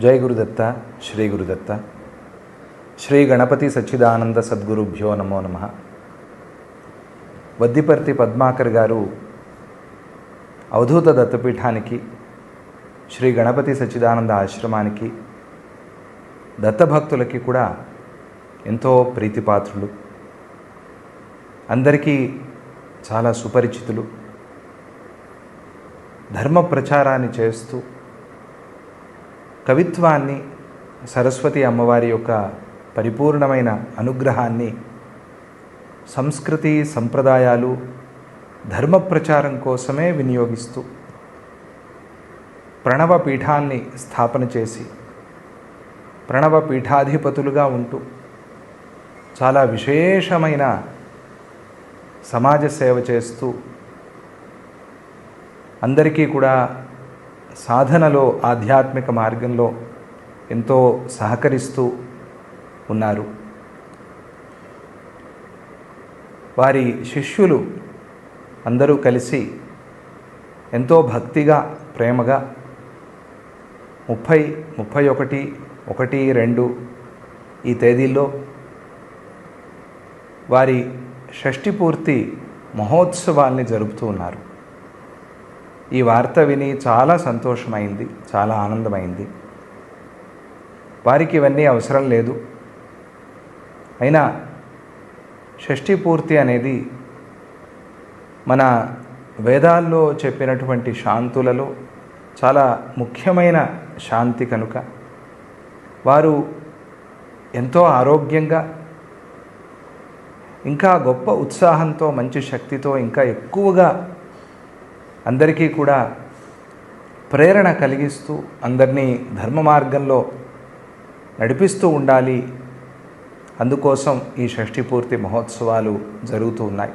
జై గురుదత్త శ్రీ గురుదత్త. శ్రీ గణపతి సచ్చిదానంద సద్గురుభ్యో నమో నమ. వద్దిపర్తి పద్మాకర్ గారు అవధూత దత్తపీఠానికి శ్రీ గణపతి సచ్చిదానంద ఆశ్రమానికి దత్తభక్తులకి కూడా ఎంతో ప్రీతిపాత్రులు. అందరికీ చాలా సుపరిచితులు. ధర్మ ప్రచారాన్ని చేస్తూ కవిత్వాన్ని సరస్వతి అమ్మవారి యొక్క పరిపూర్ణమైన అనుగ్రహాన్ని సంస్కృతి సంప్రదాయాలు ధర్మ ప్రచారం కోసమే వినియోగిస్తూ ప్రణవ పీఠాన్ని స్థాపన చేసి ప్రణవ పీఠాధిపతులుగా ఉంటూ చాలా విశేషమైన సమాజ సేవ చేస్తూ అందరికీ కూడా సాధనలో ఆధ్యాత్మిక మార్గంలో ఎంతో సహకరిస్తూ ఉన్నారు. వారి శిష్యులు అందరూ కలిసి ఎంతో భక్తిగా ప్రేమగా ముప్పై ముప్పై ఒకటి ఒకటి రెండు ఈ తేదీల్లో వారి షష్ఠి పూర్తి మహోత్సవాల్ని జరుపుతూ ఉన్నారు. ఈ వార్త విని చాలా సంతోషమైంది చాలా ఆనందమైంది. వారికి ఇవన్నీ అవసరం లేదు. అయినా షష్ఠీ పూర్తి అనేది మన వేదాల్లో చెప్పినటువంటి శాంతులలో చాలా ముఖ్యమైన శాంతి కనుక. వారు ఎంతో ఆరోగ్యంగా ఇంకా గొప్ప ఉత్సాహంతో మంచి శక్తితో ఇంకా ఎక్కువగా అందరికీ కూడా ప్రేరణ కలిగిస్తూ అందరినీ ధర్మ మార్గంలో నడిపిస్తూ ఉండాలి. అందుకోసం ఈ షష్ఠి పూర్తి మహోత్సవాలు జరుగుతూ ఉన్నాయి.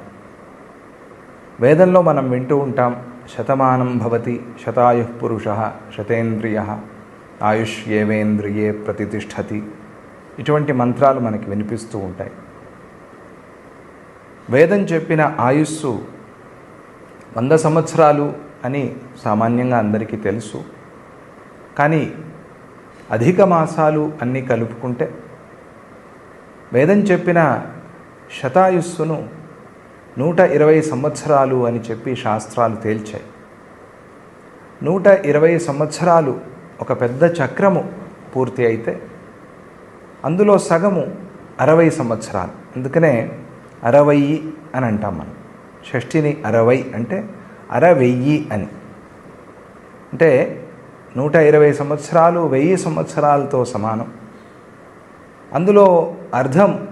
వేదంలో మనం వింటూ ఉంటాం శతమానం భవతి శతాయు పురుష శతేంద్రియ ఆయుష్ ఏవేంద్రియే ప్రతిష్టతి ఇటువంటి మంత్రాలు మనకి వినిపిస్తూ ఉంటాయి. వేదం చెప్పిన ఆయుస్సు వంద సంవత్సరాలు అని సామాన్యంగా అందరికీ తెలుసు. కానీ అధిక మాసాలు అన్నీ కలుపుకుంటే వేదం చెప్పిన శతాయుస్సును నూట ఇరవై సంవత్సరాలు అని చెప్పి శాస్త్రాలు తేల్చాయి. నూట ఇరవై సంవత్సరాలు ఒక పెద్ద చక్రము పూర్తి అయితే అందులో సగము అరవై సంవత్సరాలు. అందుకనే అరవై అని అంటాం మనం. షష్ఠిని అరవై అంటే అరవెయ్యి అని. అంటే నూట ఇరవై సంవత్సరాలు వెయ్యి సంవత్సరాలతో సమానం. అందులో అర్ధం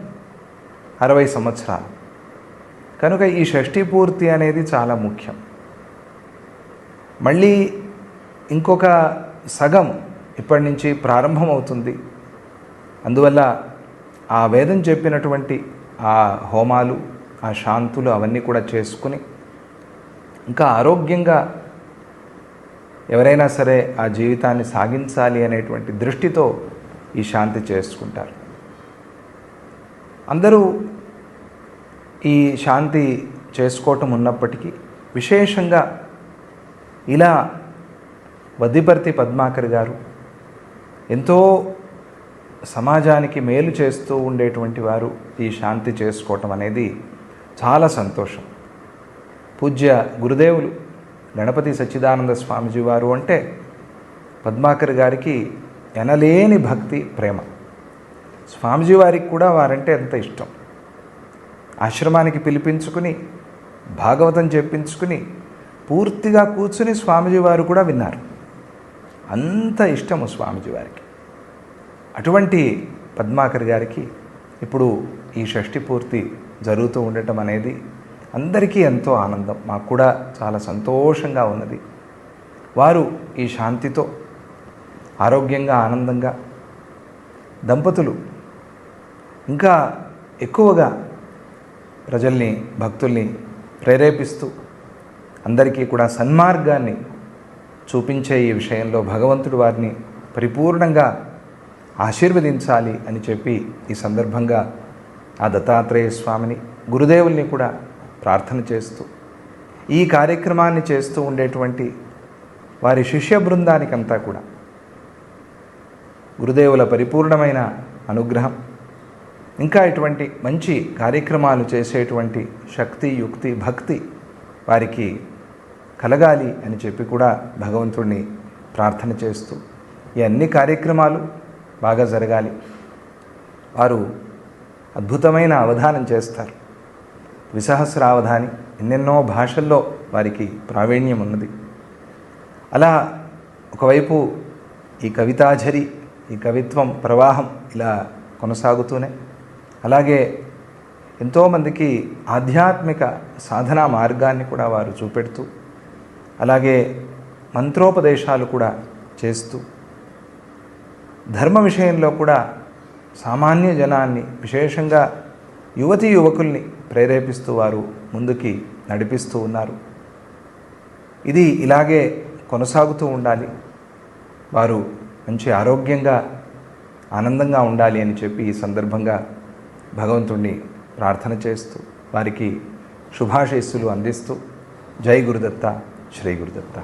అరవై సంవత్సరాలు. కనుక ఈ షష్ఠి పూర్తి అనేది చాలా ముఖ్యం. మళ్ళీ ఇంకొక సగం ఇప్పటి నుంచి ప్రారంభమవుతుంది. అందువల్ల ఆ వేదం చెప్పినటువంటి ఆ హోమాలు ఆ శాంతులు అవన్నీ కూడా చేసుకుని ఇంకా ఆరోగ్యంగా ఎవరైనా సరే ఆ జీవితాన్ని సాగించాలి అనేటువంటి దృష్టితో ఈ శాంతి చేసుకుంటారు. అందరూ ఈ శాంతి చేసుకోవటం ఉన్నప్పటికీ విశేషంగా ఇలా వద్దిపర్తి పద్మాకర్ గారు ఎంతో సమాజానికి మేలు చేస్తూ ఉండేటువంటి వారు ఈ శాంతి చేసుకోవటం అనేది చాలా సంతోషం. పూజ్య గురుదేవులు గణపతి సచ్చిదానంద స్వామిజీ వారు అంటే పద్మాకర్ గారికి ఎనలేని భక్తి ప్రేమ. స్వామిజీ వారికి కూడా వారంటే ఎంత ఇష్టం. ఆశ్రమానికి పిలిపించుకుని భాగవతం చెప్పించుకుని పూర్తిగా కూర్చుని స్వామిజీ వారు కూడా విన్నారు. అంత ఇష్టము స్వామిజీ వారికి. అటువంటి పద్మాకర్ గారికి ఇప్పుడు ఈ షష్ఠి పూర్తి జరుగుతూ ఉండటం అనేది అందరికీ ఎంతో ఆనందం. మాకు కూడా చాలా సంతోషంగా ఉన్నది. వారు ఈ శాంతితో ఆరోగ్యంగా ఆనందంగా దంపతులు ఇంకా ఎక్కువగా ప్రజల్ని భక్తుల్ని ప్రేరేపిస్తూ అందరికీ కూడా సన్మార్గాన్ని చూపించే ఈ విషయంలో భగవంతుడు వారిని పరిపూర్ణంగా ఆశీర్వదించాలి అని చెప్పి ఈ సందర్భంగా ఆ దత్తాత్రేయ స్వామిని గురుదేవుల్ని కూడా ప్రార్థన చేస్తూ ఈ కార్యక్రమాన్ని చేస్తూ ఉండేటువంటి వారి శిష్య బృందానికంతా కూడా గురుదేవుల పరిపూర్ణమైన అనుగ్రహం ఇంకా ఇటువంటి మంచి కార్యక్రమాలు చేసేటువంటి శక్తి యుక్తి భక్తి వారికి కలగాలి అని చెప్పి కూడా భగవంతుడిని ప్రార్థన చేస్తూ ఈ అన్ని కార్యక్రమాలు బాగా జరగాలి. వారు అద్భుతమైన అవధానం చేస్తారు. విసహస్రావధాని ఎన్నెన్నో భాషల్లో వారికి ప్రావీణ్యం ఉన్నది. అలా ఒకవైపు ఈ కవితాఝరి ఈ కవిత్వం ప్రవాహం ఇలా కొనసాగుతూనే అలాగే ఎంతోమందికి ఆధ్యాత్మిక సాధనా మార్గాన్ని కూడా వారు చూపెడుతూ అలాగే మంత్రోపదేశాలు కూడా చేస్తూ ధర్మ విషయంలో కూడా సామాన్య జనాన్ని విశేషంగా యువతీ యువకుల్ని ప్రేరేపిస్తూ వారు ముందుకి నడిపిస్తూ ఉన్నారు. ఇది ఇలాగే కొనసాగుతూ ఉండాలి. వారు మంచి ఆరోగ్యంగా ఆనందంగా ఉండాలి అని చెప్పి ఈ సందర్భంగా భగవంతుణ్ణి ప్రార్థన చేస్తూ వారికి శుభాశీస్సులు అందిస్తూ జై గురుదత్త శ్రీ గురుదత్త.